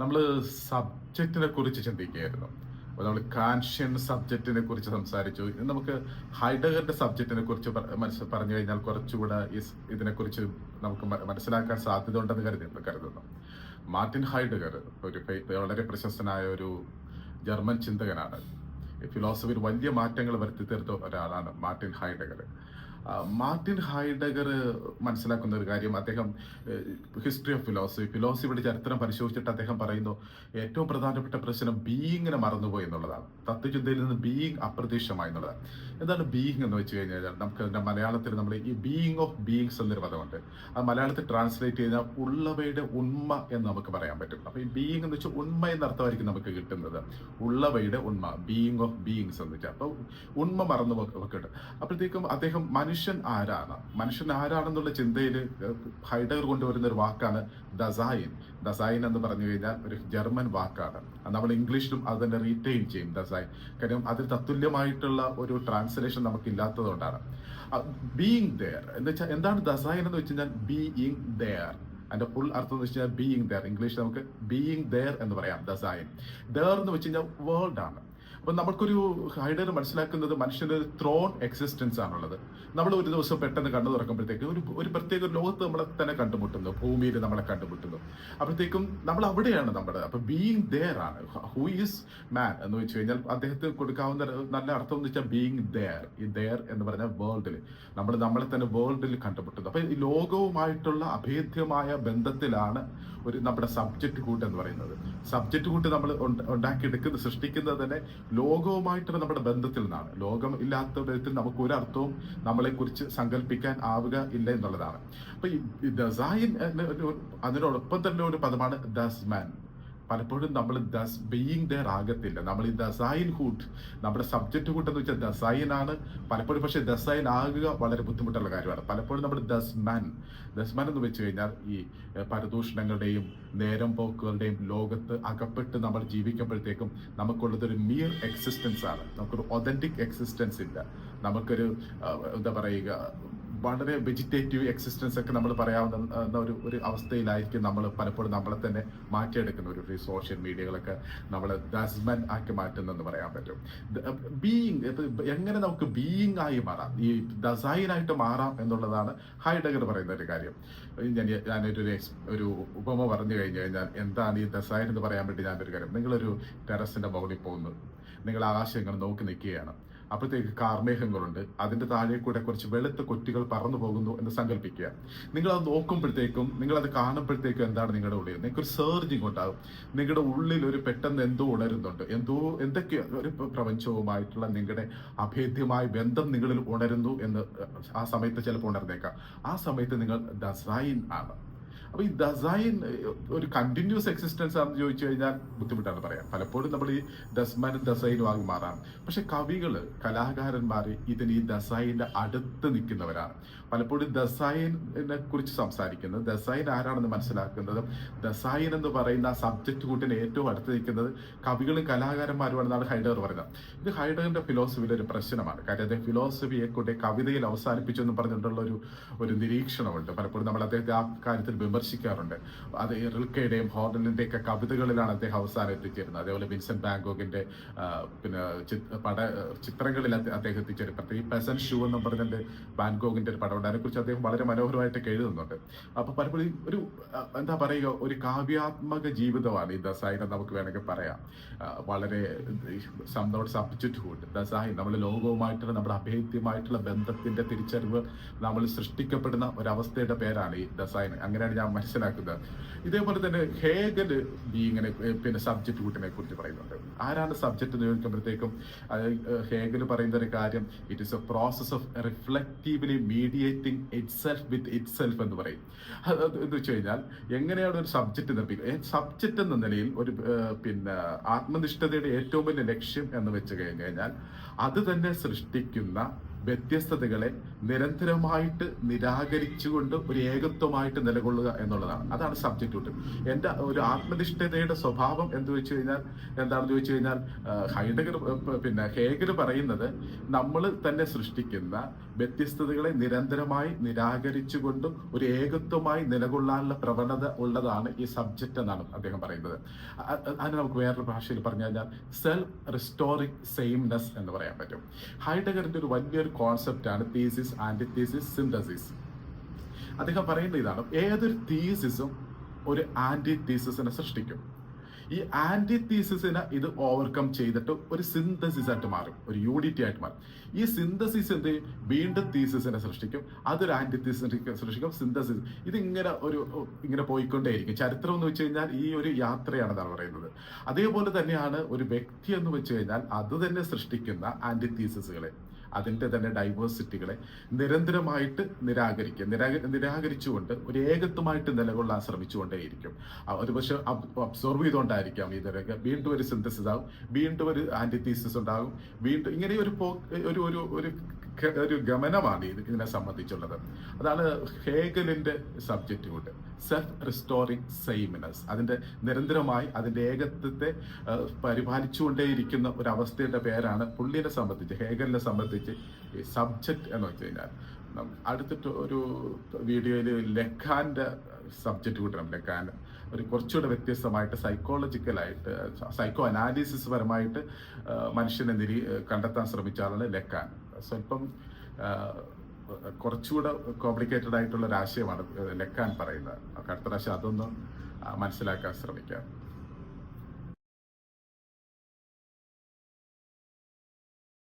നമ്മൾ സബ്ജക്റ്റിനെ കുറിച്ച് ചിന്തിക്കുകയായിരുന്നു. അപ്പോൾ നമ്മൾ കാൻഷ്യൻ സബ്ജക്റ്റിനെ കുറിച്ച് സംസാരിച്ചു. നമുക്ക് ഹൈഡഗറിന്റെ സബ്ജക്റ്റിനെ കുറിച്ച് മനസ്സിൽ മനസ്സ് പറഞ്ഞു കഴിഞ്ഞാൽ കുറച്ചുകൂടെ ഈ ഇതിനെക്കുറിച്ച് നമുക്ക് മനസ്സിലാക്കാൻ സാധ്യത ഉണ്ടെന്ന് കരുതി കരുതുന്നു. മാർട്ടിൻ ഹൈഡഗർ ഒരു വളരെ പ്രശസ്തനായ ഒരു ജർമ്മൻ ചിന്തകനാണ്. ഫിലോസഫിയിൽ വലിയ മാറ്റങ്ങൾ വരുത്തി തീർത്ത ഒരാളാണ് മാർട്ടിൻ ഹൈഡഗർ. മാർട്ടിൻ ഹൈഡഗർ മനസ്സിലാക്കുന്ന ഒരു കാര്യം. അദ്ദേഹം ഹിസ്റ്ററി ഓഫ് ഫിലോസഫി ഫിലോസഫിയുടെ ചരിത്രം പരിശോധിച്ചിട്ട് അദ്ദേഹം പറയുന്നു ഏറ്റവും പ്രധാനപ്പെട്ട പ്രശ്നം ബീയിങ്ങിനെ മറന്നുപോയി എന്നുള്ളതാണ്. തത്വചിന്തയിൽ നിന്ന് ബീയിങ് അപ്രത്യക്ഷമായി എന്നുള്ളതാണ്. എന്താണ് ബീയിങ് എന്ന് വെച്ച് കഴിഞ്ഞാൽ നമുക്ക് അതിന്റെ മലയാളത്തിൽ നമ്മൾ ഈ ബീയിങ് ഓഫ് ബീയിങ്സ് എന്നൊരു പദമുണ്ട്. അത് മലയാളത്തിൽ ട്രാൻസ്ലേറ്റ് ചെയ്താൽ ഉള്ളവയുടെ ഉണ്മ എന്ന് നമുക്ക് പറയാൻ പറ്റും. അപ്പോൾ ഈ ബീയിങ് എന്ന് വെച്ചാൽ ഉണ്മ എന്ന അർത്ഥമായിരിക്കും നമുക്ക് കിട്ടുന്നത്. ഉള്ളവയുടെ ഉണ്മ ബീയിങ് ഓഫ് ബീയിങ്സ് എന്ന് വെച്ചാൽ. അപ്പോൾ ഉണ്മ മറന്നു വെക്കട്ടെ അപ്പോഴത്തേക്കും അദ്ദേഹം മനുഷ്യൻ ആരാണ്? മനുഷ്യൻ ആരാണെന്നുള്ള ചിന്തയിൽ ഹൈഡർ കൊണ്ടുവരുന്ന ഒരു വാക്കാണ് ദസൈൻ ദസൈൻ എന്ന് പറഞ്ഞു കഴിഞ്ഞാൽ ഒരു ജർമ്മൻ വാക്കാണ്. നമ്മൾ ഇംഗ്ലീഷിലും അത് തന്നെ റീറ്റെയിൻ ചെയ്യും ദസൈൻ കാര്യം അതിൽ തത്തുല്യമായിട്ടുള്ള ഒരു ട്രാൻസ്ലേഷൻ നമുക്ക് ഇല്ലാത്തതുകൊണ്ടാണ് ബീയിങ് ദെയർ എന്ന് വെച്ചാൽ എന്താണ് ദസൈൻ എന്ന് വെച്ച് ബീയിങ് ദെയർ അതിന്റെ ഫുൾ അർത്ഥം എന്ന് വെച്ച് കഴിഞ്ഞാൽ ബീയിങ് ദെയർ ഇംഗ്ലീഷ് നമുക്ക് ബീയിങ് ദെയർ എന്ന് പറയാം ദസൈൻ ദെയർ എന്ന് വെച്ച് കഴിഞ്ഞാൽ വേൾഡ് ആണ്. അപ്പൊ നമുക്കൊരു ഹൈഡർ മനസ്സിലാക്കുന്നത് മനുഷ്യന്റെ ഒരു ത്രോൺ എക്സിസ്റ്റൻസ് ആണുള്ളത്. നമ്മൾ ഒരു ദിവസം പെട്ടെന്ന് കണ്ടു തുറക്കുമ്പോഴത്തേക്ക് ഒരു ഒരു പ്രത്യേക ലോകത്ത് നമ്മളെ തന്നെ കണ്ടുമുട്ടുന്നു. ഭൂമിയിൽ നമ്മളെ കണ്ടുമുട്ടുന്നു. അപ്പോഴത്തേക്കും നമ്മൾ അവിടെയാണ് നമ്മുടെ അപ്പൊ ബീയിങ് ദെയർ ആണ്. ഹൂ ഈസ് മാൻ എന്ന് വെച്ച് കഴിഞ്ഞാൽ അദ്ദേഹത്തിന് കൊടുക്കാവുന്ന നല്ല അർത്ഥം എന്ന് വെച്ചാൽ ബീയിങ് ദെയർ ഈ ദെയർ എന്ന് പറഞ്ഞാൽ വേൾഡിൽ നമ്മൾ നമ്മളെ തന്നെ വേൾഡിൽ കണ്ടുമുട്ടുന്നു. അപ്പൊ ഈ ലോകവുമായിട്ടുള്ള അഭേദ്യമായ ബന്ധത്തിലാണ് ഒരു നമ്മുടെ സബ്ജക്റ്റ് കൂട്ട് എന്ന് പറയുന്നത്. സബ്ജക്റ്റ് കൂട്ട് നമ്മൾ ഉണ്ട- ഉണ്ടാക്കിയെടുക്കുന്നത് സൃഷ്ടിക്കുന്നത് തന്നെ ലോകവുമായിട്ടുള്ള നമ്മുടെ ബന്ധത്തിൽ നിന്നാണ്. ലോകം ഇല്ലാത്ത വിധത്തിൽ നമുക്ക് ഒരു അർത്ഥവും നമ്മളെ കുറിച്ച് സങ്കല്പിക്കാൻ ആവുക ഇല്ല എന്നുള്ളതാണ്. അപ്പൊ ഈ ദസൈൻ അതിനോടൊപ്പം തന്നെ ഒരു പദമാണ് ദസ്മാൻ പലപ്പോഴും നമ്മൾ ദസ് ബീയിങ് ദർ ആകത്തില്ല. നമ്മൾ ഈ ദസൈൻ ഹൂട്ട് നമ്മുടെ സബ്ജക്റ്റ് ഹൂട്ട് എന്ന് വെച്ചാൽ ദസൈൻ ആണ് പലപ്പോഴും പക്ഷേ ദസൈൻ ആകുക വളരെ ബുദ്ധിമുട്ടുള്ള കാര്യമാണ്. പലപ്പോഴും നമ്മൾ ദസ് മാൻ ദസ് മാൻ എന്ന് വെച്ച് കഴിഞ്ഞാൽ ഈ പരദൂഷണങ്ങളുടെയും നേരം പോക്കുകളുടെയും ലോകത്ത് അകപ്പെട്ട് നമ്മൾ ജീവിക്കുമ്പോഴത്തേക്കും നമുക്കുള്ളതൊരു മിയർ എക്സിസ്റ്റൻസ് ആണ്. നമുക്കൊരു ഒതന്റിക് എക്സിസ്റ്റൻസ് ഇല്ല. നമുക്കൊരു എന്താ പറയുക വളരെ വെജിറ്റേറ്റീവ് എക്സിസ്റ്റൻസ് ഒക്കെ നമ്മൾ പറയാവുന്ന ഒരു ഒരു അവസ്ഥയിലായിരിക്കും നമ്മൾ പലപ്പോഴും നമ്മളെ തന്നെ മാറ്റിയെടുക്കുന്ന ഒരു സോഷ്യൽ മീഡിയകളൊക്കെ നമ്മൾ ദസ്മൻ ആക്കി മാറ്റുന്നെന്ന് പറയാൻ പറ്റും. ബീയിങ് എങ്ങനെ നമുക്ക് ബീയിങ് ആയി മാറാം? ഈ ഡസൈൻ ആയിട്ട് മാറാം എന്നുള്ളതാണ് ഹൈഡഗർ പറയുന്ന ഒരു കാര്യം. ഞാൻ ഞാനൊരു ഒരു ഉപമ പറഞ്ഞു കഴിഞ്ഞു കഴിഞ്ഞാൽ എന്താണ് ഈ ഡസൈൻ എന്ന് പറയാൻ വേണ്ടി ഞാനൊരു കാര്യം. നിങ്ങളൊരു ടെറസിന്റെ മുകളിൽ പോകുന്നു. നിങ്ങൾ ആകാശം ഇങ്ങനെ നോക്കി നിൽക്കുകയാണ്. അപ്പോഴത്തേക്ക് കാർമേഘങ്ങളുണ്ട്. അതിന്റെ താഴെ കൂടെ കുറച്ച് വെളുത്ത കൊറ്റികൾ പറന്നു പോകുന്നു എന്ന് സങ്കല്പിക്കുക. നിങ്ങൾ അത് നോക്കുമ്പോഴത്തേക്കും നിങ്ങൾ അത് കാണുമ്പോഴത്തേക്കും എന്താണ് നിങ്ങളുടെ ഉള്ളിൽ? നിങ്ങൾക്ക് ഒരു സെർജിങ് ഉണ്ടാകും നിങ്ങളുടെ ഉള്ളിൽ ഒരു പെട്ടെന്ന് എന്തോ ഉണരുന്നുണ്ട്. എന്തോ എന്തൊക്കെ ഒരു പ്ര- പ്രപഞ്ചവുമായിട്ടുള്ള നിങ്ങളുടെ അഭേദ്യമായ ബന്ധം നിങ്ങളിൽ ഉണരുന്നു എന്ന് ആ സമയത്ത് ചിലപ്പോൾ ഉണർന്നേക്കാം. ആ സമയത്ത് നിങ്ങൾ ദസൈൻ ആണ്. അപ്പൊ ഈ ദസൈൻ ഒരു കണ്ടിന്യൂസ് എക്സിസ്റ്റൻസ് ആണെന്ന് ചോദിച്ചു കഴിഞ്ഞാൽ ബുദ്ധിമുട്ടാണ് പറയാം പലപ്പോഴും നമ്മൾ ഈ ദസ്മാനും ദസൈനും ആകെ മാറാം പക്ഷെ കവികൾ കലാകാരന്മാർ ഇതിന് ഈ ദസൈന്റെ അടുത്ത് നിൽക്കുന്നവരാണ്. പലപ്പോഴും ദസൈനെ കുറിച്ച് സംസാരിക്കുന്നത് ദസൈൻ ആരാണെന്ന് മനസ്സിലാക്കുന്നതും ദസൈൻ എന്ന് പറയുന്ന സബ്ജക്ട് കൂട്ടിന് ഏറ്റവും അടുത്ത് നിൽക്കുന്നത് കവികളും കലാകാരന്മാരുമാണെന്നാണ് ഹൈഡർ പറയുന്നത്. ഇത് ഹൈഡറിന്റെ ഫിലോസഫിയിലെ ഒരു പ്രശ്നമാണ്. കാര്യം അദ്ദേഹം ഫിലോസഫിയെ കൂടെ കവിതയിൽ അവസാനിപ്പിച്ചു എന്ന് പറഞ്ഞിട്ടുള്ള ഒരു ഒരു നിരീക്ഷണമുണ്ട്. പലപ്പോഴും നമ്മൾ അദ്ദേഹത്തെ ആ കാര്യത്തിൽ വിമർശിക്കാറുണ്ട്. അത് റിൽക്കയുടെയും ഹോർഡലിന്റെയൊക്കെ കവിതകളിലാണ് അദ്ദേഹം അവസാനം എത്തിച്ചേരുന്നത് അതേപോലെ വിൻസെന്റ് ബാങ്കോക്കിന്റെ പിന്നെ പട ചിത്രങ്ങളിൽ അദ്ദേഹം എത്തിച്ചേരും. ഈ പെസൻ ഷൂ എന്ന് പറഞ്ഞിട്ട് ബാങ്കോക്കിന്റെ ഒരു പടമുണ്ട്. അതിനെക്കുറിച്ച് അദ്ദേഹം വളരെ മനോഹരമായിട്ടൊക്കെ എഴുതുന്നുണ്ട്. അപ്പൊ പലപ്പോഴും ഒരു എന്താ പറയുക ഒരു കാവ്യാത്മക ജീവിതമാണ് ഈ ദസായി നമുക്ക് വേണമെങ്കിൽ പറയാം. വളരെ നമ്മുടെ സബ്സ്റ്റിറ്റ്യൂട്ട് ദസായി നമ്മുടെ ലോകവുമായിട്ടുള്ള നമ്മുടെ അഭേദ്യമായിട്ടുള്ള ബന്ധത്തിന്റെ തിരിച്ചറിവ് നമ്മൾ സൃഷ്ടിക്കപ്പെടുന്ന ഒരവസ്ഥയുടെ പേരാണ് ഈ ദസായിൻ അങ്ങനെയാണ് ഞാൻ മനസ്സിലാക്കുന്നത്. ഇതേപോലെ തന്നെ ഹേഗൽ ബീങ്ങിനെ പിന്നെ സബ്ജക്റ്റ് കൂട്ടിനെ കുറിച്ച് പറയുന്നുണ്ട്. ആരാണ് സബ്ജക്റ്റ് എന്ന് ചോദിക്കുമ്പോഴത്തേക്കും ഹേഗൽ പറയുന്ന ഒരു കാര്യം it is a process of reflectively mediating it self with it self എന്ന് പറയും. അത് എന്ന് വെച്ച് കഴിഞ്ഞാൽ എങ്ങനെയാണ് ഒരു സബ്ജക്റ്റ് നിർമ്മിക്കുക? സബ്ജക്റ്റ് എന്ന നിലയിൽ ഒരു പിന്നെ ആത്മനിഷ്ഠതയുടെ ഏറ്റവും വലിയ ലക്ഷ്യം എന്ന് വെച്ച് കഴിഞ്ഞു കഴിഞ്ഞാൽ അത് തന്നെ സൃഷ്ടിക്കുന്ന വ്യത്യസ്തതകളെ നിരന്തരമായിട്ട് നിരാകരിച്ചുകൊണ്ട് ഒരു ഏകത്വമായിട്ട് നിലകൊള്ളുക എന്നുള്ളതാണ്. അതാണ് സബ്ജക്റ്റ് റൂട്ട് എന്റെ ഒരു ആത്മനിഷ്ഠതയുടെ സ്വഭാവം എന്ന് വെച്ച് കഴിഞ്ഞാൽ എന്താണെന്ന് ചോദിച്ചു കഴിഞ്ഞാൽ ഹൈഡഗർ പിന്നെ ഹേഗർ പറയുന്നത് നമ്മൾ തന്നെ സൃഷ്ടിക്കുന്ന വ്യത്യസ്തതകളെ നിരന്തരമായി നിരാകരിച്ചുകൊണ്ടും ഒരു ഏകത്വമായി നിലകൊള്ളാനുള്ള പ്രവണത ഉള്ളതാണ് ഈ സബ്ജക്റ്റ് എന്നാണ് അദ്ദേഹം പറയുന്നത്. അതിന് നമുക്ക് വേറൊരു ഭാഷയിൽ പറഞ്ഞു കഴിഞ്ഞാൽ സെൽഫ് റിസ്റ്റോറിക് സെയിംനെസ് എന്ന് പറയാൻ പറ്റും. ഹൈഡഗറിന്റെ ഒരു വലിയൊരു കോൺസെപ്റ്റാണ് തീസിസ് ആന്റി തീസിസ് സിന്തസിസ് അദ്ദേഹം പറയുന്നത് ഇതാണ് ഏതൊരു തീസിസും ഒരു ആന്റി തീസിസിനെ സൃഷ്ടിക്കും. ഈ ആന്റി തീസിസിനെ ഇത് ഓവർകം ചെയ്തിട്ട് ഒരു സിന്തസിസ് ആയിട്ട് മാറും ഒരു യൂണിറ്റി ആയിട്ട് മാറും. ഈ സിന്തസിസ് എന്ത് ചെയ്യും? വീണ്ടും തീസിസിനെ സൃഷ്ടിക്കും. അതൊരു ആന്റി തീസിനെ സൃഷ്ടിക്കും സിന്തസിസ് ഇതിങ്ങനെ ഒരു ഇങ്ങനെ പോയിക്കൊണ്ടേയിരിക്കും. ചരിത്രം എന്ന് വെച്ച് കഴിഞ്ഞാൽ ഈ ഒരു യാത്രയാണ് എന്നാണ് പറയുന്നത്. അതേപോലെ തന്നെയാണ് ഒരു വ്യക്തി എന്ന് വെച്ച് കഴിഞ്ഞാൽ അത് തന്നെ സൃഷ്ടിക്കുന്ന ആന്റി തീസിസുകളെ അതിന്റെ തന്നെ ഡൈവേഴ്സിറ്റികളെ നിരന്തരമായിട്ട് നിരാകരിക്കുക നിരാക നിരാകരിച്ചുകൊണ്ട് ഒരു ഏകത്വമായിട്ട് നിലകൊള്ളാൻ ശ്രമിച്ചുകൊണ്ടേയിരിക്കും. അത് പക്ഷെ അബ്സോർവ് ചെയ്തുകൊണ്ടായിരിക്കാം ഇതിനൊക്കെ വീണ്ടും ഒരു സിന്തസിസ് ആകും വീണ്ടും ഒരു ആന്റിത്തീസിസ് ഉണ്ടാകും വീണ്ടും ഇങ്ങനെ ഒരു ഒരു ഒരു ഒരു ഗമനമാണ് ഇത് ഇതിനെ സംബന്ധിച്ചുള്ളത്. അതാണ് ഹേഗലിന്റെ സബ്ജക്റ്റ് കൊണ്ട്. സെൽഫ് റിസ്റ്റോറിങ് സെയിമിനസ് അതിന്റെ നിരന്തരമായി അതിന്റെ ഏകത്വത്തെ പരിപാലിച്ചുകൊണ്ടേയിരിക്കുന്ന ഒരു അവസ്ഥയുടെ പേരാണ് പുള്ളിനെ സംബന്ധിച്ച് ഹേഗലിനെ സംബന്ധിച്ച് സബ്ജക്റ്റ് എന്ന് വെച്ച് കഴിഞ്ഞാൽ അടുത്തിട്ട് ഒരു വീഡിയോയിൽ ലെഖാന്റെ സബ്ജക്റ്റ് കൂട്ടണം. ലഖാൻ ഒരു കുറച്ചുകൂടെ വ്യത്യസ്തമായിട്ട് സൈക്കോളജിക്കലായിട്ട് സൈക്കോ അനാലിസിസ് പരമായിട്ട് മനുഷ്യനെ നിരീ കണ്ടെത്താൻ ശ്രമിച്ച ആളാണ് ലെഖാൻ. സ്വല്പം കുറച്ചുകൂടെ കോംപ്ലിക്കേറ്റഡ് ആയിട്ടുള്ള ഒരു ആശയമാണ് ലെക്കാൻ പറയുന്നത്. അടുത്ത പ്രാവശ്യം അതൊന്ന് മനസ്സിലാക്കാൻ ശ്രമിക്കാം.